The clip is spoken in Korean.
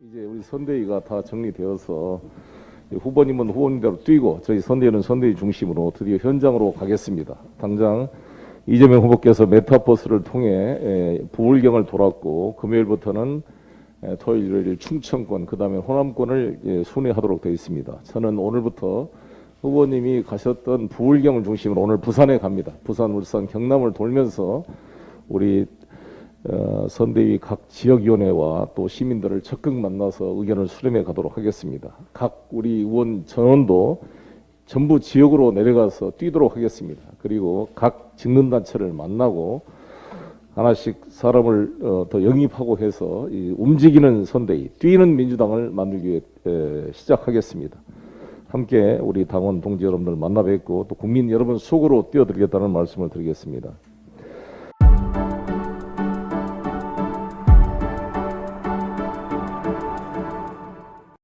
이제 우리 선대위가 다 정리되어서 후보님은 후보님대로 뛰고 저희 선대위는 선대위 중심으로 드디어 현장으로 가겠습니다. 당장 이재명 후보께서 메타버스를 통해 에, 부울경을 돌았고 금요일부터는 에, 토요일 충청권 그 다음에 호남권을 예, 순회하도록 되어 있습니다. 저는 오늘부터 후보님이 가셨던 부울경을 중심으로 오늘 부산에 갑니다. 부산, 울산, 경남을 돌면서 우리 어, 선대위 각 지역위원회와 또 시민들을 적극 만나서 의견을 수렴해 가도록 하겠습니다. 각 우리 의원 전원도 전부 지역으로 내려가서 뛰도록 하겠습니다. 그리고 각 직능단체를 만나고 하나씩 사람을 어, 더 영입하고 해서 이 움직이는 선대위, 뛰는 민주당을 만들기 위해 에, 시작하겠습니다. 함께 우리 당원 동지 여러분들 만나 뵙고 또 국민 여러분 속으로 뛰어들겠다는 말씀을 드리겠습니다.